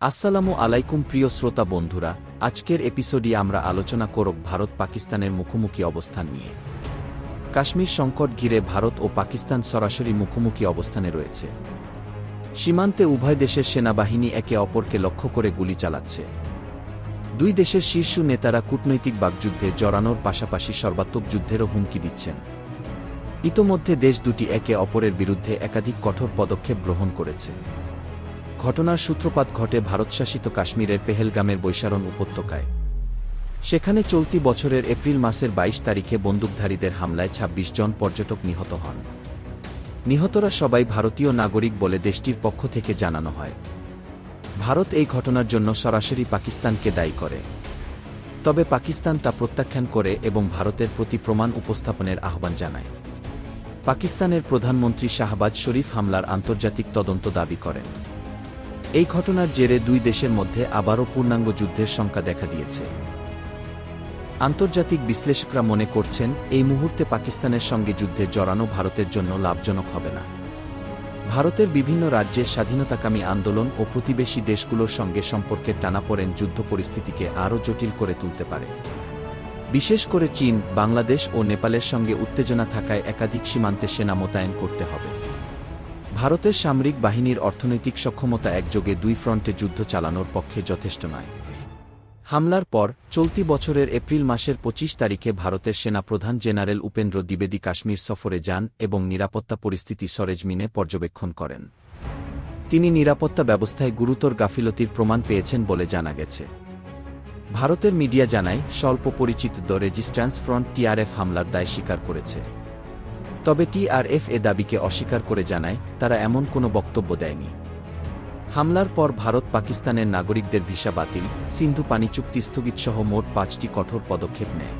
আসসালামু আলাইকুম প্রিয় শ্রোতা বন্ধুরা, আজকের এপিসোডে আমরা আলোচনা করব ভারত পাকিস্তানের মুখোমুখি অবস্থান নিয়ে। কাশ্মীর সংকট ঘিরে ভারত ও পাকিস্তান সরাসরি মুখোমুখি অবস্থানে রয়েছে। সীমান্তে উভয় দেশের সেনাবাহিনী একে অপরকে লক্ষ্য করে গুলি চালাচ্ছে। দুই দেশের শীর্ষ নেতারা কূটনৈতিক বাগযুদ্ধে জড়ানোর পাশাপাশি সর্বাত্মক যুদ্ধেরও হুমকি দিচ্ছেন। ইতোমধ্যে দেশ দুটি একে অপরের বিরুদ্ধে একাধিক কঠোর পদক্ষেপ গ্রহণ করেছে। ঘটনার সূত্রপাত ঘটে ভারতশাসিত কাশ্মীরের পেহেলগামের বৈশারণ উপত্যকায়। সেখানে চলতি বছরের এপ্রিল মাসের ২২ তারিখে বন্দুকধারীদের হামলায় ২৬ জন পর্যটক নিহত হন। নিহতরা সবাই ভারতীয় নাগরিক বলে দেশটির পক্ষ থেকে জানানো হয়। ভারত এই ঘটনার জন্য সরাসরি পাকিস্তানকে দায়ী করে। তবে পাকিস্তান তা প্রত্যাখ্যান করে এবং ভারতের প্রতি প্রমাণ উপস্থাপনের আহ্বান জানায়। পাকিস্তানের প্রধানমন্ত্রী শাহবাজ শরীফ হামলার আন্তর্জাতিক তদন্ত দাবি করেন। এই ঘটনার জেরে দুই দেশের মধ্যে আবারও পূর্ণাঙ্গ যুদ্ধের শঙ্কা দেখা দিয়েছে। আন্তর্জাতিক বিশ্লেষকরা মনে করছেন, এই মুহূর্তে পাকিস্তানের সঙ্গে যুদ্ধে জড়ানো ভারতের জন্য লাভজনক হবে না। ভারতের বিভিন্ন রাজ্যের স্বাধীনতাকামী আন্দোলন ও প্রতিবেশী দেশগুলোর সঙ্গে সম্পর্কের টানাপোড়েন যুদ্ধ পরিস্থিতিকে আরও জটিল করে তুলতে পারে। বিশেষ করে চীন, বাংলাদেশ ও নেপালের সঙ্গে উত্তেজনা থাকায় একাধিক সীমান্তে সেনা মোতায়েন করতে হবে। ভারতের সামরিক বাহিনীর অর্থনৈতিক সক্ষমতা একযোগে দুই ফ্রন্টে যুদ্ধ চালানোর পক্ষে যথেষ্ট নয়। হামলার পর চলতি বছরের এপ্রিল মাসের ২৫ তারিখে ভারতের সেনাপ্রধান জেনারেল উপেন্দ্র দ্বিবেদী কাশ্মীর সফরে যান এবং নিরাপত্তা পরিস্থিতি সরেজমিনে পর্যবেক্ষণ করেন। তিনি নিরাপত্তা ব্যবস্থায় গুরুতর গাফিলতির প্রমাণ পেয়েছেন বলে জানা গেছে। ভারতের মিডিয়া জানায় স্বল্প পরিচিত দ্য রেজিস্ট্যান্স ফ্রন্ট টিআরএফ হামলার দায় স্বীকার করেছে। তবে টিআরএফ এ দাবিকে অস্বীকার করে জানায়, তারা এমন কোনো বক্তব্য দেয়নি। হামলার পর ভারত পাকিস্তানের নাগরিকদের ভিসা বাতিল, সিন্ধু পানি চুক্তি স্থগিতসহ মোট পাঁচটি কঠোর পদক্ষেপ নেয়।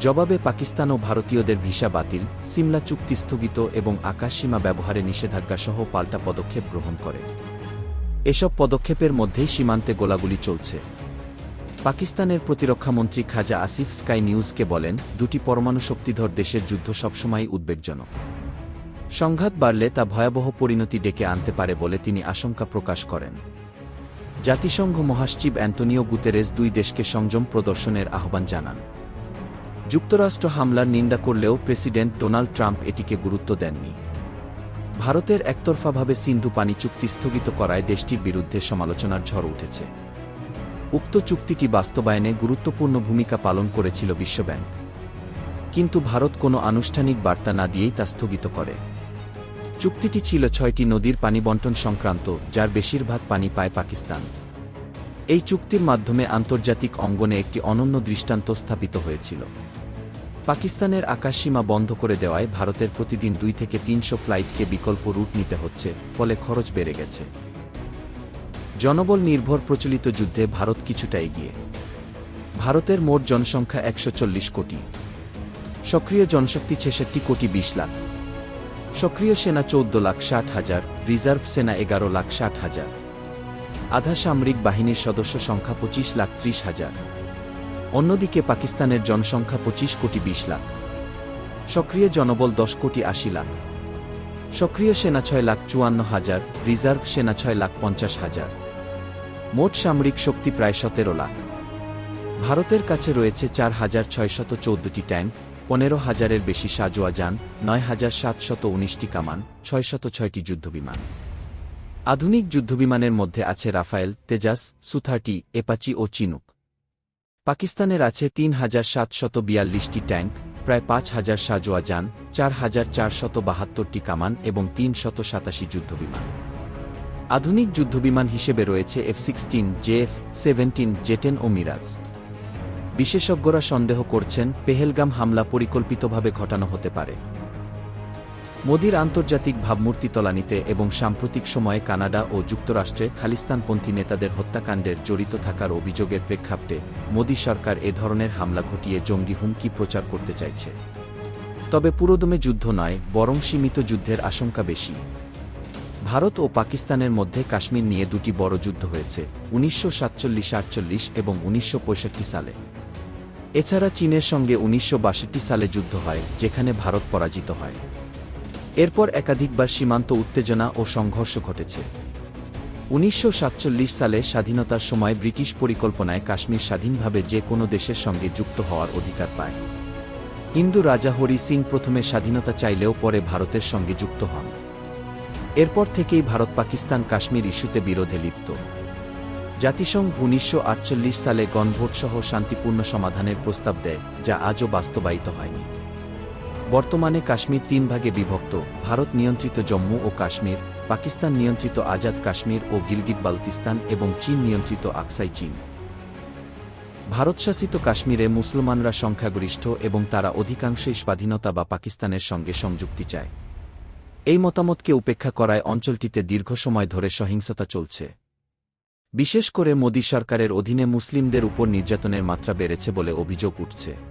জবাবে পাকিস্তান ও ভারতীয়দের ভিসা বাতিল, সিমলা চুক্তি স্থগিত এবং আকাশসীমা ব্যবহারে নিষেধাজ্ঞাসহ পাল্টা পদক্ষেপ গ্রহণ করে। এসব পদক্ষেপের মধ্যেই সীমান্তে গোলাগুলি চলছে। পাকিস্তানের প্রতিরক্ষামন্ত্রী খাজা আসিফ স্কাই নিউজকে বলেন, দুটি পরমাণু শক্তিধর দেশের যুদ্ধ সবসময়ই উদ্বেগজনক। সংঘাত বাড়লে তা ভয়াবহ পরিণতি ডেকে আনতে পারে বলে তিনি আশঙ্কা প্রকাশ করেন। জাতিসংঘ মহাসচিব অ্যান্টনিও গুতেরেস দুই দেশকে সংযম প্রদর্শনের আহ্বান জানান। যুক্তরাষ্ট্র হামলার নিন্দা করলেও প্রেসিডেন্ট ডোনাল্ড ট্রাম্প এটিকে গুরুত্ব দেননি। ভারতের একতরফাভাবে সিন্ধু পানি চুক্তি স্থগিত করায় দেশটির বিরুদ্ধে সমালোচনার ঝড় উঠেছে। উক্ত চুক্তিটি বাস্তবায়নে গুরুত্বপূর্ণ ভূমিকা পালন করেছিল বিশ্বব্যাংক। কিন্তু ভারত কোনো আনুষ্ঠানিক বার্তা না দিয়েই তা স্থগিত করে। চুক্তিটি ছিল ছয়টি নদীর পানি বন্টন সংক্রান্ত, যার বেশিরভাগ পানি পায় পাকিস্তান। এই চুক্তির মাধ্যমে আন্তর্জাতিক অঙ্গনে একটি অনন্য দৃষ্টান্ত স্থাপিত হয়েছিল। পাকিস্তানের আকাশসীমা বন্ধ করে দেওয়ায় ভারতের প্রতিদিন দুই থেকে তিনশো ফ্লাইটকে বিকল্প রুট নিতে হচ্ছে, ফলে খরচ বেড়ে গেছে। জনবল নির্ভর প্রচলিত যুদ্ধে ভারত কিছুটা এগিয়ে। ভারতের মোট জনসংখ্যা একশো চল্লিশ কোটি। সক্রিয় জনশক্তি ছেষট্টি কোটি বিশ লাখ। সক্রিয় সেনা চৌদ্দ লাখ ষাট হাজার, রিজার্ভ সেনা এগারো লাখ ষাট হাজার। আধা সামরিক বাহিনীর সদস্য সংখ্যা পঁচিশ লাখ ত্রিশ হাজার। অন্যদিকে পাকিস্তানের জনসংখ্যা পঁচিশ কোটি বিশ লাখ। সক্রিয় জনবল দশ কোটি আশি লাখ। সক্রিয় সেনা ছয় লাখ চুয়ান্ন হাজার, রিজার্ভ সেনা ছয় লাখ পঞ্চাশ হাজার। মোট সামরিক শক্তি প্রায় সতেরো লাখ। ভারতের কাছে রয়েছে চার হাজার ছয়শত চৌদ্দটি ট্যাঙ্ক, পনেরো হাজারের বেশি সাজোয়া যান, নয় হাজার সাতশত উনিশটি কামান ছয়শত ছয়টি যুদ্ধবিমান। আধুনিক যুদ্ধবিমানের মধ্যে আছে রাফায়েল, তেজাস, সুথার্টি, এপাচি ও চিনুক। পাকিস্তানের আছে তিন হাজার সাতশত বিয়াল্লিশটি ট্যাঙ্ক, প্রায় পাঁচ হাজার সাজোয়া যান, চার হাজার চারশত বাহাত্তরটি কামান এবং তিনশত সাতাশি যুদ্ধবিমান। আধুনিক যুদ্ধবিমান হিসেবে রয়েছে F sixteen JF seventeen J ten ও মিরাজ বিশেষজ্ঞরা সন্দেহ করছেন পেহেলগাম হামলা পরিকল্পিতভাবে ঘটানো হতে পারে। মোদির আন্তর্জাতিক ভাবমূর্তি তলানিতে এবং সাম্প্রতিক সময়ে কানাডা ও যুক্তরাষ্ট্রে খালিস্তানপন্থী নেতাদের হত্যাকাণ্ডের জড়িত থাকার অভিযোগের প্রেক্ষাপটে মোদী সরকার এ ধরনের হামলা ঘটিয়ে জঙ্গি হুমকি প্রচার করতে চাইছে। তবে পুরোদমে যুদ্ধ নয়, বরং সীমিত যুদ্ধের আশঙ্কা বেশি। ভারত ও পাকিস্তানের মধ্যে কাশ্মীর নিয়ে দুটি বড় যুদ্ধ হয়েছে, উনিশশো সাতচল্লিশ আটচল্লিশ এবং উনিশশো পঁয়ষট্টি সালে। এছাড়া চীনের সঙ্গে উনিশশো বাষট্টি সালে যুদ্ধ হয়, যেখানে ভারত পরাজিত হয়। এরপর একাধিকবার সীমান্ত উত্তেজনা ও সংঘর্ষ ঘটেছে। উনিশশো সাতচল্লিশ সালে স্বাধীনতার সময় ব্রিটিশ পরিকল্পনায় কাশ্মীর স্বাধীনভাবে যে কোনো দেশের সঙ্গে যুক্ত হওয়ার অধিকার পায়। হিন্দু রাজা হরি সিং প্রথমে স্বাধীনতা চাইলেও পরে ভারতের সঙ্গে যুক্ত হন। এরপর থেকেই ভারত পাকিস্তান কাশ্মীর ইস্যুতে বিরোধে লিপ্ত। জাতিসংঘ উনিশশো আটচল্লিশ সালে গণভোটসহ শান্তিপূর্ণ সমাধানের প্রস্তাব দেয়, যা আজও বাস্তবায়িত হয়নি। বর্তমানে কাশ্মীর তিন ভাগে বিভক্ত, ভারত নিয়ন্ত্রিত জম্মু ও কাশ্মীর, পাকিস্তান নিয়ন্ত্রিত আজাদ কাশ্মীর ও গিলগিট বালতিস্তান এবং চীন নিয়ন্ত্রিত আকসাই চীন। ভারতশাসিত কাশ্মীরে মুসলমানরা সংখ্যাগরিষ্ঠ এবং তারা অধিকাংশই স্বাধীনতা বা পাকিস্তানের সঙ্গে সংযুক্তি চায়। এই মতামতকে উপেক্ষা করায় অঞ্চলটিতে দীর্ঘ সময় ধরে সহিংসতা চলছে। বিশেষ করে মোদী সরকারের অধীনে মুসলিমদের উপর নির্যাতনের মাত্রা বেড়েছে বলে অভিযোগ উঠছে।